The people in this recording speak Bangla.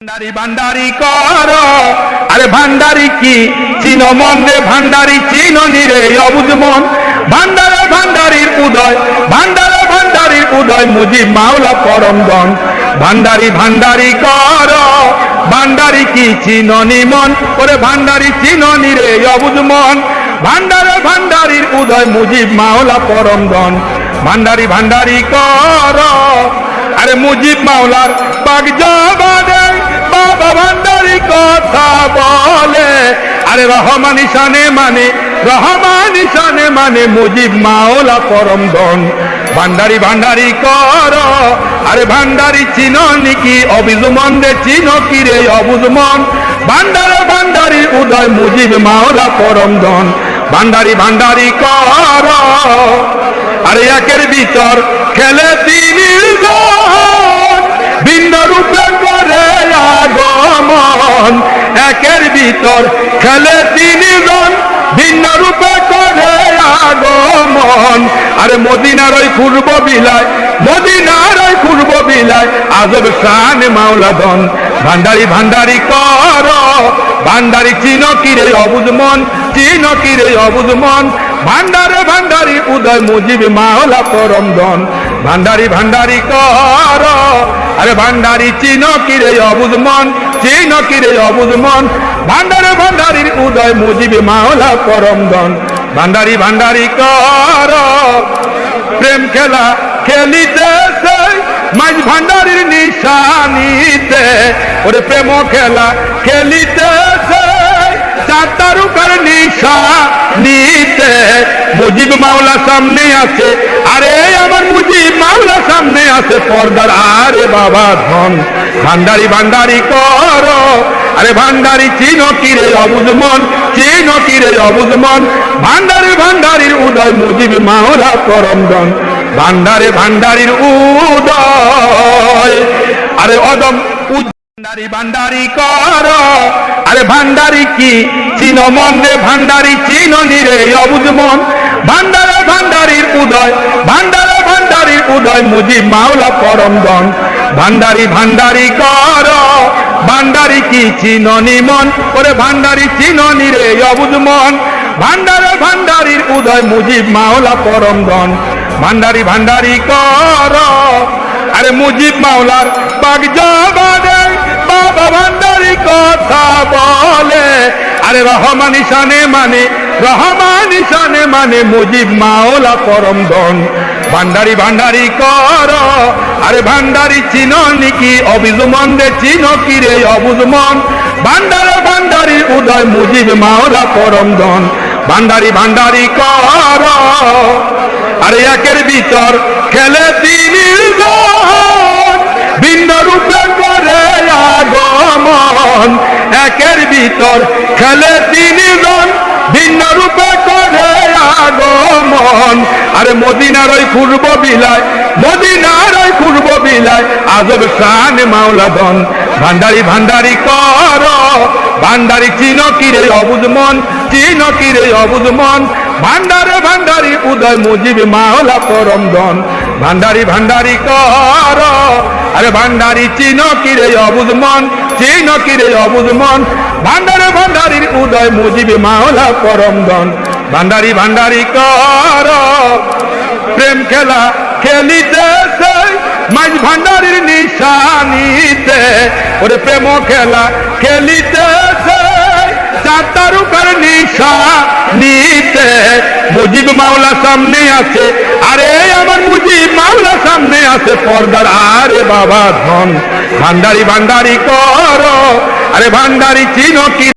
ভান্ডারি ভান্ডারি কর। আরে ভান্ডারি কি? চিন মন রে ভান্ডারি, চিন নিরে অবুজ মন। ভান্ডারে ভান্ডারির উদয়, ভান্ডারে ভান্ডারির উদয় মুজিব মাওলা পরম দন ভান্ডারি ভান্ডারি কর। ভান্ডারি কি? চিন নিমন ওরে ভান্ডারি, চিন নিরে অবুজ মন। ভান্ডারে ভান্ডারির উদয় মুজিব মাওলা পরম দন ভান্ডারি ভান্ডারি কর। আরে মুজিব মাওলার পাক জবানে বাবা ভান্ডারি কথা বলে। আরে রহমান ইসানে মানে রহমান ইসানে মানে মুজিব মাওলা পরম ধন। ভান্ডারি ভান্ডারি কর, আরে ভান্ডারি চিন নিকি অবিজুমন রে চিন কি রে অবুজমন ভান্ডারে ভান্ডারি উদয় মুজিব মাওলা পরম ধন। ভান্ডারি ভান্ডারি কর, আরে একের ভিতর খেলে তিনির ভিতর খেলে তিনজন ভিন্ন রূপে করে আগমন। আরে মদিনার ওই পূর্ব বিলায় মদিনার ওই পূর্ব বিলায় আজব শান মাওলা ধন। ভান্ডারি ভান্ডারি কর, ভান্ডারি চিন কিরে অবুজ মন, চিন কিরে অবুজ মন। ভান্ডারে, ভান্ডারি উদয় মুজিব মাওলা পরম ধন। ভান্ডারি ভান্ডারি কর। আরে ভান্ডারি, চিন কিরে অবুজ মন? চিন কিরে অবুজ মন? ভান্ডারে, ভান্ডারির উদয় মুজিব মাওলা পরম ধন। ভান্ডারি ভান্ডারি কর। প্রেম খেলা খেলিতেছে মাঝ ভান্ডারির নিশানিতে। ওরে প্রেম খেলা খেলিতেছে চার তারুকার নিশা নিতে মুজিব মাওলা সামনে আছে মাওলা সামনে আছে পর্দার আরে বাবা ধন। ভান্ডারি ভান্ডারি কর। আরে ভান্ডারি চিন কিরে অবুজ মন, চিন কিরে অবুজ মন। ভান্ডারি ভান্ডারির উদয় মুজিব মাওলা করম ধন। ভান্ডারে ভান্ডারির উদয়। আরে অদম ভান্ডারি কর। আরে ভান্ডারি কি? চিন মন ভান্ডারি, চিন নিরে অবুজ মন। ভান্ডারে ভান্ডারির উদয়, ভান্ডারে উদয় মুজিব মাওলা পরম দন ভান্ডারি ভান্ডারি কর। ভান্ডারি কি চিন নিমন ওরে ভান্ডারি চিন নিরে অবুজ মন। ভান্ডারে, ভান্ডারির উদয় মুজিব মাওলা পরম দন ভান্ডারি ভান্ডারি কর। আরে মুজিব মাওলার পাক জবানে বাবা ভান্ডারি কথা বলে। আরে রহমান ইসানে মানে রহমান ইসানে মানে মুজিব মাওলা পরম ধন ভান্ডারি ভান্ডারি কর। আরে ভান্ডারি চিন নিকি অবিজুমন রে চিন কি রে অবুজমন ভান্ডারে, ভান্ডারি উদয় মুজিব মাওলা পরম ধন। ভান্ডারি ভান্ডারি কর। আরে একের ভিতর খেলে গন ভিন্ন রূপে করে আগমন। একের ভিতর খেলে তিনজন ভিন্ন রূপে করে আরে মদিনার ওই পূর্ব বিলায় মদিনার ওই পূর্ব বিলায় আজব শান মাওলা ধন ভান্ডারি ভান্ডারি কর, ভান্ডারি চিন কিরে অবুজ মন, চিন কিরে অবুজ মন। ভান্ডারে ভান্ডারি উদয় মুজিব মাওলা পরম ধন। ভান্ডারি ভান্ডারি কর, আরে ভান্ডারি চিন কিরে অবুজ মন, চিন কিরে অবুজ মন। ভান্ডারে ভান্ডারির উদয় মুজিব মাওলা পরম ধন। ভান্ডারি ভান্ডারি কর। প্রেম খেলা খেলিতেছে মাঝ ভান্ডারির নিশানিতে। ওরে প্রেম খেলা খেলিতেছে চার নিশা নিতে মুজিব মাওলা সামনে আছে, আরে আমার মুজিব মাওলা সামনে আছে পর্দার আরে বাবা ধন। ভান্ডারি ভান্ডারি কর, আরে ভান্ডারি চিনো কি